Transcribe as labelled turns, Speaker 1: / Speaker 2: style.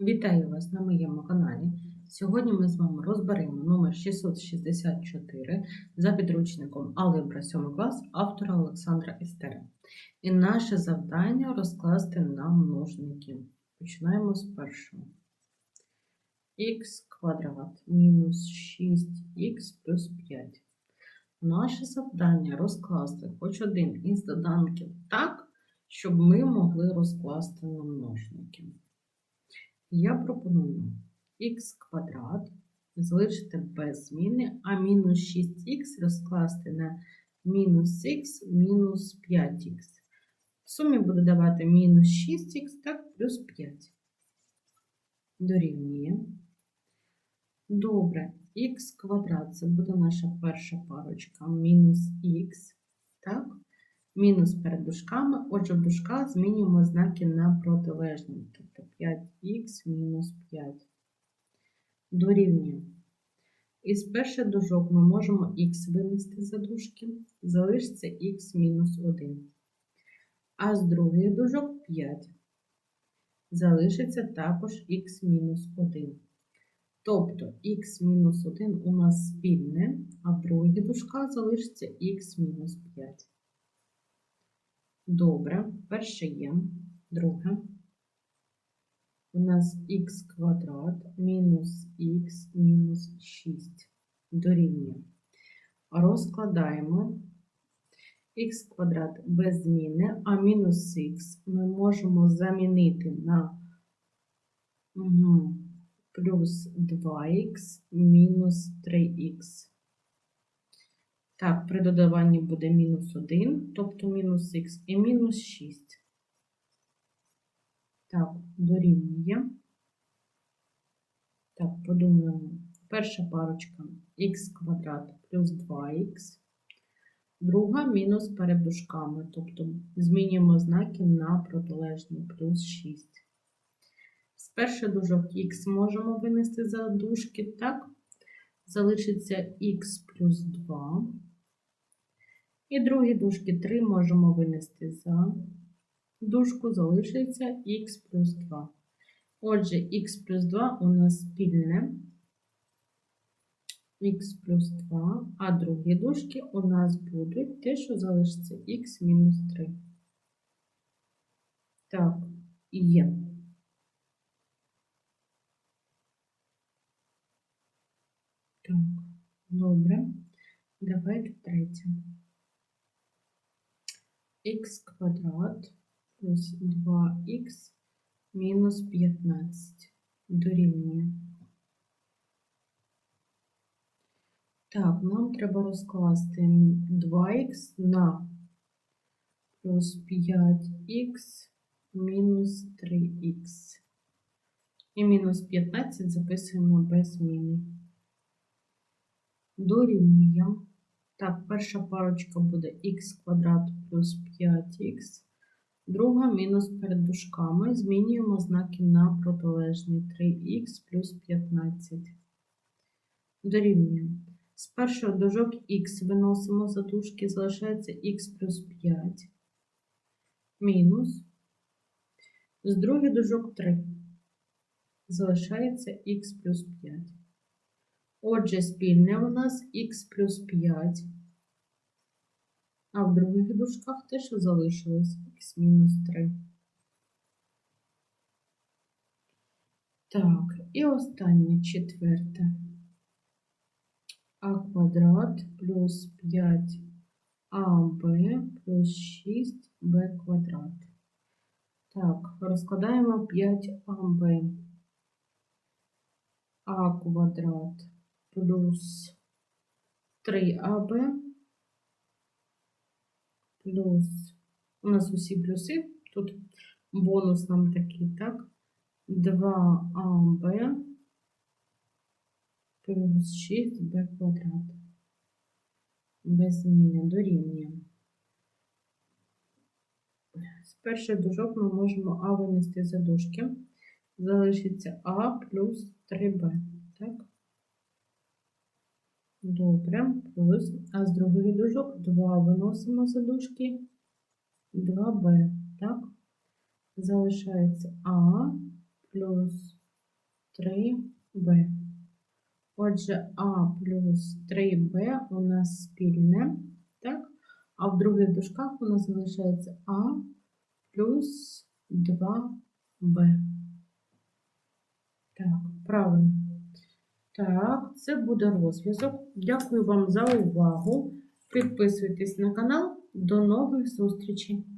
Speaker 1: Вітаю вас на моєму каналі. Сьогодні ми з вами розберемо номер 664 за підручником Алгебра 7 клас автора Олександра Істера. І наше завдання розкласти на множники. Починаємо з першого. х квадрат мінус 6х плюс 5. Наше завдання розкласти хоч один із доданків так, щоб ми могли розкласти на множники. Я пропоную х квадрат залишити без зміни, а мінус 6х розкласти на мінус х мінус 5х. В сумі буде давати мінус 6х, так, плюс 5. Дорівнює. Добре, х квадрат це буде наша перша парочка, мінус х, так? Мінус перед дужками, отже, в дужках змінюємо знаки на протилежні, тобто 5х мінус 5 дорівнює. Із перших дужок ми можемо х винести за дужки, залишиться х мінус 1. А з других дужок 5. Залишиться також х мінус 1. Тобто х мінус 1 у нас спільне, а в других дужках залишиться х мінус 5. Добре, перше є, друге. У нас х квадрат мінус х мінус 6 дорівнює. Розкладаємо х квадрат без зміни, а мінус х ми можемо замінити на плюс 2х мінус 3х. Так, при додаванні буде мінус 1, тобто мінус х і мінус 6. Так, дорівнює. Так, подумаємо. Перша парочка х квадрат плюс 2х. Друга мінус перед дужками, тобто змінюємо знаки на протилежні плюс 6. З перших дужок х можемо винести за дужки, так? Залишиться х плюс 2. І другі дужки 3 можемо винести за дужку, залишиться х плюс 2. Отже, х плюс 2 у нас спільне х плюс 2, а другі дужки у нас будуть те, що залишиться х мінус 3. Так, є. Так, добре. Давайте третє. Х квадрат плюс 2х мінус 15 дорівнює. Так, нам треба розкласти 2х на плюс 5х мінус 3х. І мінус 15 записуємо без зміни. Дорівнює. Так, перша парочка буде х квадрат плюс 5х. Друга мінус перед дужками. Змінюємо знаки на протилежні 3х плюс 15. Дорівнює. З першого дужок х виносимо за дужки, залишається х плюс 5. Мінус. З других дужок 3. Залишається х плюс 5. Отже, спільне у нас х плюс 5. А в других дужках те, що залишилось х мінус 3. Так, і останнє четверте. А квадрат плюс 5аб плюс 6b квадрат. Так, розкладаємо 5аб. А квадрат плюс 3аб плюс, у нас усі плюси, тут бонус нам такий, так? 2аб плюс 6b квадрат. Без зміни дорівнює. З перших дужок ми можемо А винести за дужки. Залишиться А плюс 3b, так? Добре, плюс. А з других дужок 2 виносимо за дужки 2b, так? Залишається А плюс 3b. Отже, а плюс 3b у нас спільне, так? А в других дужках у нас залишається а плюс 2b. Так, правильно. Так, це буде розв'язок. Дякую вам за увагу. Підписуйтесь на канал. До нових зустрічей!